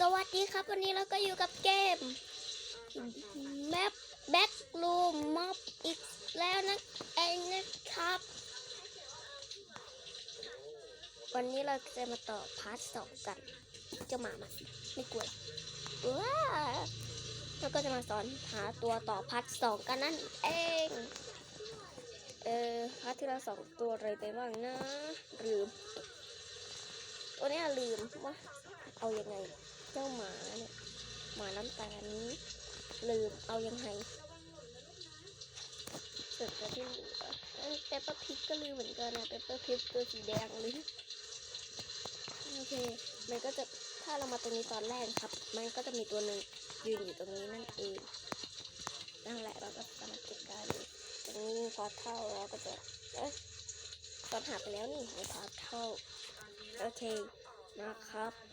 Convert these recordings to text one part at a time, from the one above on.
สวัสดีครับ วันนี้เราก็อยู่กับเกมแมปแบ็กลูมม็อบอีกแล้วนะเองนะครับ วันนี้เราจะมาต่อพาร์ทสองกัน เจ้าหมามาไม่กลัวว้าแล้วก็จะมาสอนหาตัวต่อพาร์ทสองกันนั่นเองเออพาร์ทที่เราสองตัวอะไรไปบ้างนะลืมตัวเนี้ยลืมว่าเอายังไง เจ้าหมาเนี่ยหมาน้ำตาลนี้ ลืมเอายังไงส่วนตัวที่เหลือเปปเปอร์พิกก็ลืมเหมือนกันนะเปปเปอร์พิกตัวสีแดงเลยโอเค มันก็จะถ้าเรามาตรงนี้ตอนแรกครับ มันก็จะมีตัวหนึ่งยืนอยู่ตรงนี้นั่นเอง นั่นแหละเราก็สามารถเก็บได้เลยตรงนี้พอเท่าเราก็จะเอ๊ะตอนหาไปแล้วนี่พอเท่า โอเคนะครับ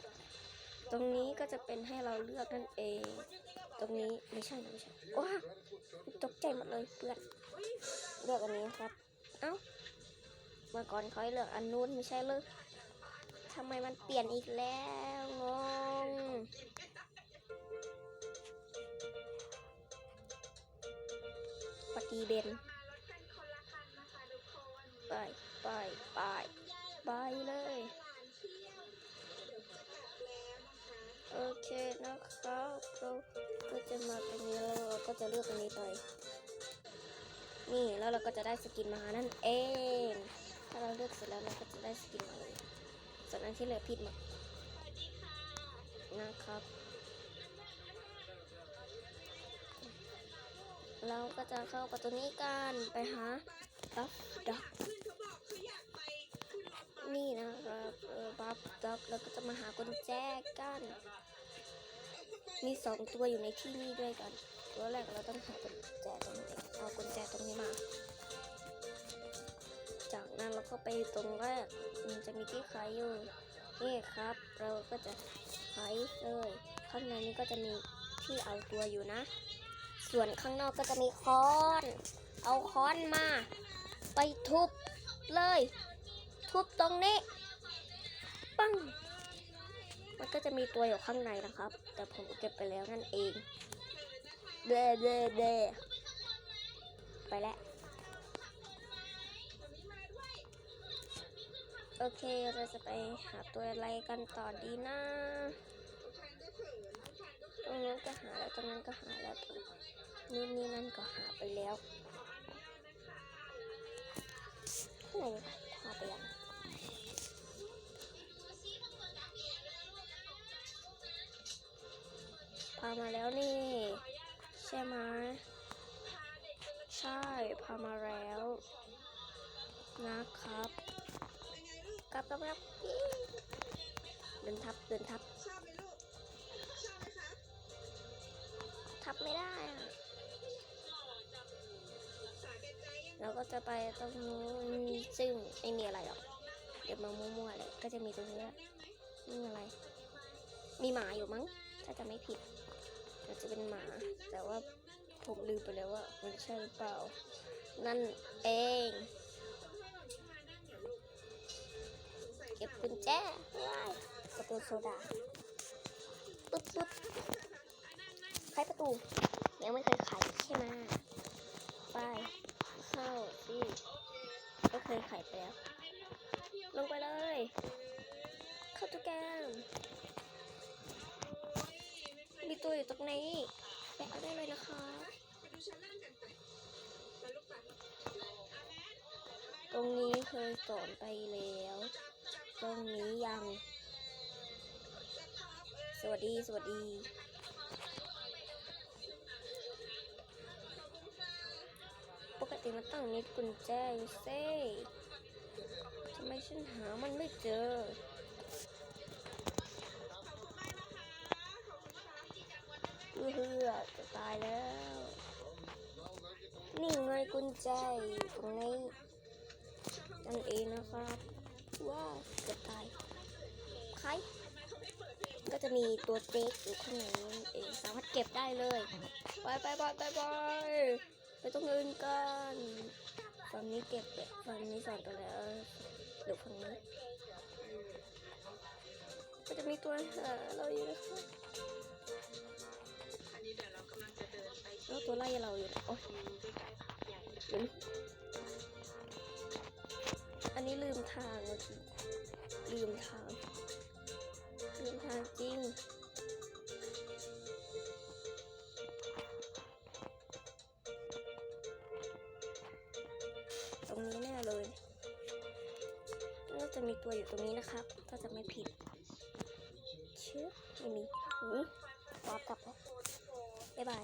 ตรงนี้ก็จะเป็นให้เราเลือกนั่นเอง ตรงนี้ไม่ใช่ไม่ใช่ว้าตกใจหมดเลยเพื่อนเลือกอันนี้ครับ เอ้าเมื่อก่อนเขาให้เลือกอันนู้นไม่ใช่เลยทำไมมันเปลี่ยนอีกแล้วงงปฏิเบนไปไปไปไปเลย จะเลือกอันนี้ไป นี่แล้วเราก็จะได้สกินมานั่นเอง ถ้าเราเลือกเสร็จแล้วเราก็จะได้สกินมาเลยส่วนอันที่เหลือผิดหมดนะครับ เราก็จะเข้าประตูนี้กันไปหาบัฟด็อกนี่นะครับบัฟด็อกแล้วก็จะมาหากุญแจกัน มีสองตัวอยู่ในที่นี่ด้วยกัน ตัวแรกเราต้องหากุญแจตรงนี้เอากุญแจตรงนี้มา จากนั้นเราก็ไปตรงแรก มันจะมีที่ขายอยู่ นี่ครับ เราก็จะขายเลย ข้างในนี้ก็จะมีที่เอาตัวอยู่นะ ส่วนข้างนอกก็จะมีค้อน เอาค้อนมา ไปทุบเลย ทุบตรงนี้ ปัง มันก็จะมีตัวอยู่ข้างในนะครับ แต่ผมเก็บไปแล้วนั่นเอง เดเดเดไปแล้วโอเค เราจะไปหาตัวอะไรกันต่อดีนะตรงนั้นก็หาแล้วตรงนั้นก็หาแล้วตรงนู่นนี่นั่นก็หาไปแล้วไหนหาไปยังามาแล้วนี่ ใช่ไหมใช่พามาแล้ว นะครับกลับกลับกลับเดินทับเดินทับทับไม่ได้อะเราก็จะไปตรงนู้นซึ่งไม่มีอะไรหรอก เดี๋ยวมามั่วๆเลยก็จะมีตรงนี้นี่อะไร มีหมาอยู่มั้ง ถ้าจะไม่ผิด อาจจะเป็นหมา แต่ว่าผมลืมไปแล้วว่า มันใช่หรือเปล่า นั่นเอง เก็บกุญแจว้ายประตูโซดาปึ๊บปึ๊บไขประตู ยังไม่เคยไขใช่ไหมไปเข้าสิก็เคยไขไปแล้ว ลงไปเลย เข้าตู้แก มีตัวอยู่ตรงนี้ไปเอาได้เลยนะคะตรงนี้เคยสอนไปแล้ว ตรงนี้ยัง สวัสดี สวัสดี ปกติมันต้องมีกุญแจอยู่เซ่ทำไมฉันหามันไม่เจอ เฮือจะตายแล้ว นี่ไงกุญแจอยู่ตรงนี้นั่นเองนะครับ ว้าวจะตายใครก็จะมีตัวเจ๊กอยู่ข้างในนั่นเองสามารถเก็บได้เลยไปไปไปไปไปไปตรงอื่นกันฝั่งนี้เก็บไปฝั่งนี้สอนไปแล้วเดี๋ยวฝั่งนี้ก็จะมีตัวหาเราอยู่นะครับ เล่วาตัวไล่เราอยู่โอ้ยอันนี้ลืมทางเลยลืมทางลืมทางจริงตรงนี้แน่เลยน่าจะมีตัวอยู่ตรงนี้นะครับ ถ้าจะไม่ผิดเชื่อไม่มีหูวาร์ปกลับแล้ว บ๊ายบาย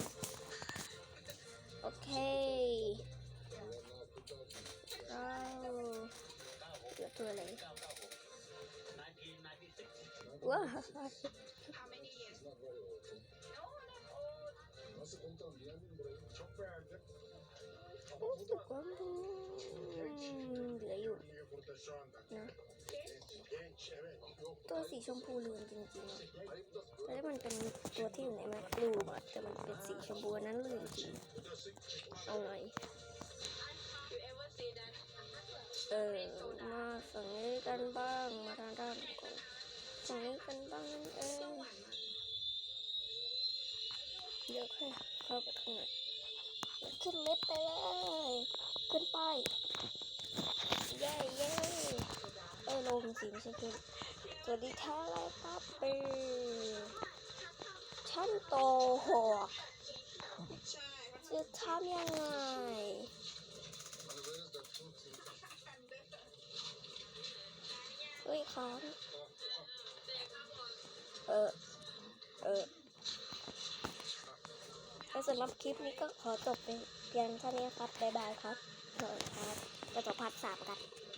โอเคเราเหลือตัวอะไรว้าวรู้สึกว่ามันเหลืออยู่นะ ตัวสีชมพูลืองจริงๆแล้วมันเป็นตัวที่อยู่ในแมกรูมอะแต่มันเป็นสีชมพูนั้นลืองจริงเอาหน่อยเออมาฝั่งนี้กันบ้างมาทางด้านของฝั่งนี้กันบ้างนั่นเองเดี๋ยวค่อยเข้าไปข้างในขึ้นเลิฟต์ไปเลยขึ้นไปเย้เย้เออลงสิไม่ใช่ขึ้น วัสดีค่ะอะไรครับเปฉันโตหอกจะทำยังไงเฮ้ยค้างเออ เออและสำหรับคลิปนี้ก็ขอจบเป็นเพียงเท่านี้ครับ บ๊ายบายครับสวัสดีครับจะจบพาร์ทสามกัน